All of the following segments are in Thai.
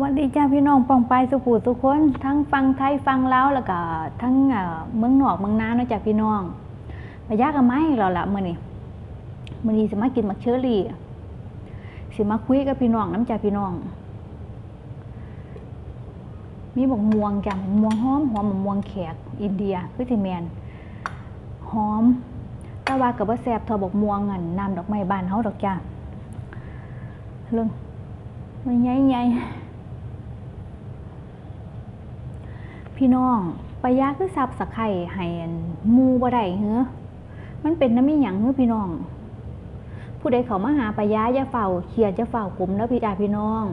วัสดีจ้าพี่น้องปองไปสุภูทุคน ทั้งฟังไทยฟังลาวแล้วก็ทั้งเมืองนอกเมืองนาเนาะจ้าพี่น้องไปยากกันไหมเราละมื้อนี้มื้อนี้สิมากินมักเชอรี่สิมาคุยกับพี่น้องน้ำจ้าพี่น้อง มีบักม่วงจ้ะม่วงหอมหอมม่วงแขก อินเดียคือสิแมนหอมต่ว่ากับว่าแซบเทอบักม่วงอันน้ำดอกไม้บานเฮาดอกจ้าเรื่องมันใหญ่ๆ พี่น้องปลายาคือซับสะไข่ให้อันหมูบ่ได้เฮ้อมันเป็นน้ำมีหยังเฮ้อพี่น้อง ผู้ใดเขามาหาปลายาอย่าเฝ้าเครียดอย่าเฝ้ากลุ่มแล้วพี่จ้าพี่น้อง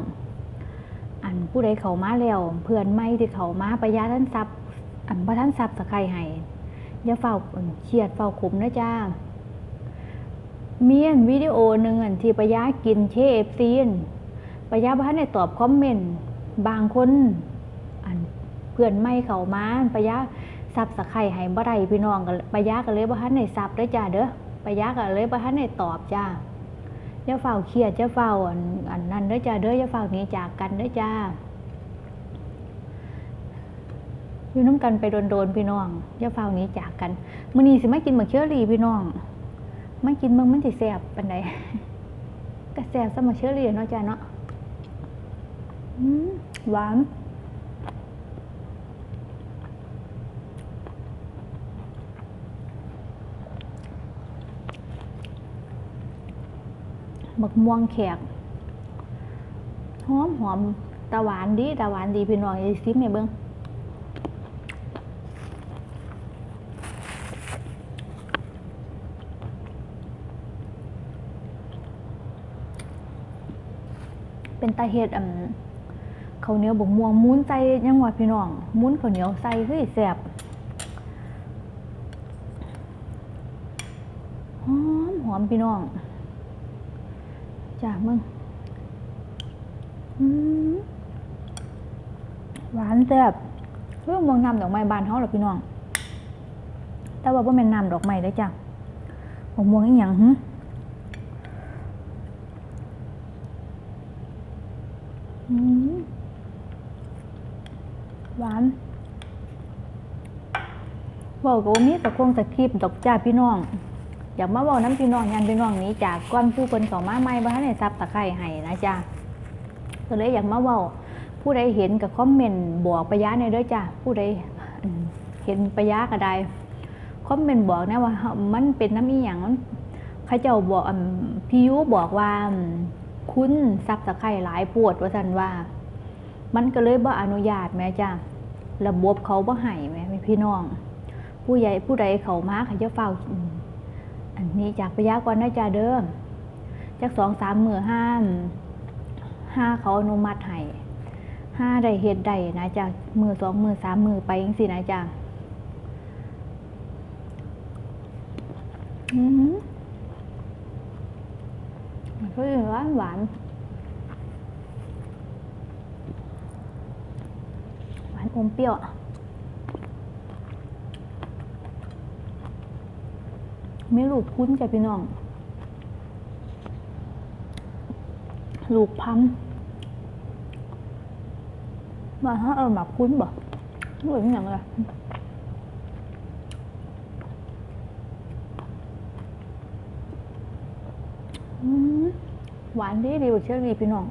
อันผู้ใดเขามาแล้วเพื่อนไม่ที่เขามาปลายาท่านซับอันพระท่านซับสะไข่ให้อย่าเฝ้าเครียดเฝ้ากลุ่มนะจ้ามีอันวิดีโอหนึ่งอันที่ปายากินเคเอฟซีนปายาบ้านในตอบคอมเมนต์บางคน พื่อนไม่เขามาปายาซับสะไข่ให้บ่ได้พี่น้องก็ปายาก็เลยบ่ทันในซับเด้อจ้าเด้อปายาก็เลยบ่ทันในตอบจ้าอย่าเฝ้าเครียดอย่าเฝ้าอันนั้นเด้อจ้าเด้ออย่าเฝ้าหนีจากกันเด้อจ้าอยู่น้ำกันไปโดนๆพี่น้องอย่าเฝ้าหนีจากกันมื้อนี้สิมากินหมึกเชอรี่พี่น้องมันกินมึงมันสิแสบปันใดก็แสบสมาเชื่อเรียนเนาะจ้าเนาะหวาน บักม่วงแขกหอมหอมตาหวานดีตาหวานดีพี่น้องไอย่าซิมให้เบิ่งเป็นตาเห็ดอ่ำข้าวเหนียวบกม่วงมุ้นใส่ยังว่าพี่น้อง มุ้นข้าวเหนียวใส่คือแซ่บหอมหอมพี่น้อง จ้ามึงหวานแซ่บเรื่องมองน้ำดอกไม้บานเฮาหรอพี่น้อง แต่ว่าบ่แม่นน้ำดอกไม้เด้จ้ะบกม่วงอีหยังหึหวานบอกว่ามีตะคงตะคริบดอกจ้าพี่น้อง อยากมาบอกน้ำพี่น้องยันพี่น้องนี้จากก้อนผู้เพิ่นสองมาไม่บ้านในซับตะไคร่ให้นะจ้าก็เลยอยากมาเว้าผู้ใดเห็นกับคอมเมนต์บอกปะยะในเด้วยจ้าผู้ใดเห็นปะยะก็ได้คอมเมนต์บอกนะว่า มันเป็นน้ำอีหยังมันเขาเจ้าบอกพี่ยุบอกว่าคุณซับตะไคร่หลายปวดว่าสันว่า มันก็เลยบ่อนุญาตแม่จ้าระบบเขาบ่ให้แม่พี่น้อง ผู้ใหญ่ผู้ใดเขามาเขาจะเฝ้า อันนี้จากพยากรณ์นะจ้าเด้อจากสองสามมือห้ามห้าเขาอนุมัติให้ห้าได้เฮ็ดได้นะจ้ามือสองมือสามมือไปยังสินะจ้าอือหือมันก็หวานหวานหวานอมเปรี้ยว อะมีลูกคุ้นจ้ะพี่น้อง ลูกพัมมาฮะเออหมักคุ้นบ่เหมือนอย่างไรหวานดีดีกว่าเชอรี่พี่น้อง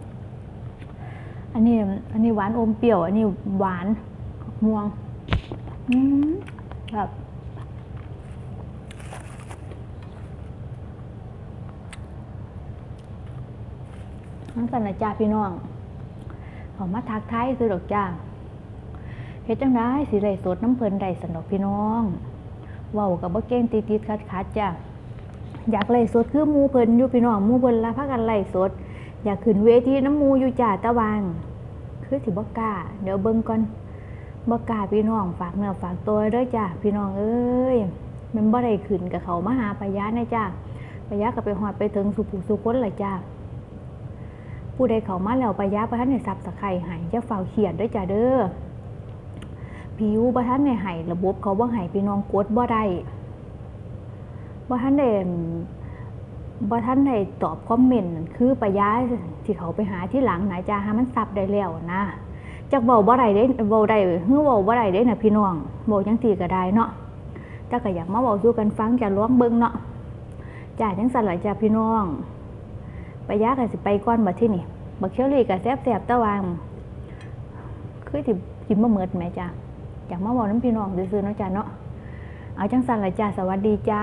อันนี้ อันนี้หวานอมเปรี้ยว อันนี้หวานม่วง อืมแบบ นั่นกันนะจ้าพี่น้องขอมาทักทายซื้อดอกจ้าเฮ็ดจังได้สิไรสดน้ำเพลินได้สนอกพี่น้องเว้ากับบ่เก่งติดติดขัดขัดจ้าอยากไล่สดคือมูเพลินอยู่พี่น้องมูเพลินละพากันไล่สด อยากขึ้นเวทีน้ำมูอยู่จ่าตะวางคือสิบ่กล้าเดี๋ยวเบิ่งก่อนบ่กล้าพี่น้องฝากเนื้อฝากตัวเด้อจ้าพี่น้องเอ้ยมันบ่ได้ขึ้นกับเขามาหาปยานะจ้าปยาก็ไปฮอดไปถึงสุภูสุคนละจ้า ผู้ใดเขามาแล้วปายาบ่ทันได้ซับสะไคร่ห้อย่าเฝ้าเครียดด้อจ้าเด้อผิวบ่ทันได้ให้ระบบเขาบ่ให้พี่น้องกดบ่ได้ว่าท่านเด่นบ่ท่านได้ตอบคอมเมนต์คือปะยาที่เขาไปหาที่หลังนจ้าหามันซับได้แล้วนะจักเว้าบ่ได้เด้เว้าได้ฮือเว้าบ่ได้เด้น่ะพี่น้องเว้าจังซี่ก็ได้เนาะแต่ก็อยากมาเว้าสู่กันฟังจะลองเบิ่งเนาะจ้าจังซั่นล่ะจ้าพี่น้อง ปยาก็สิไปก้อนบัดที่นี่บักเชอรี่ก็แซ่บๆแต่ว่าคือสิกินมาเมดแหมจ้าอยากมาบอกน้ำพี่น้องซื้อๆเนาะจ้าเนาะเอาจังสันละจ้าสวัสดีจ้า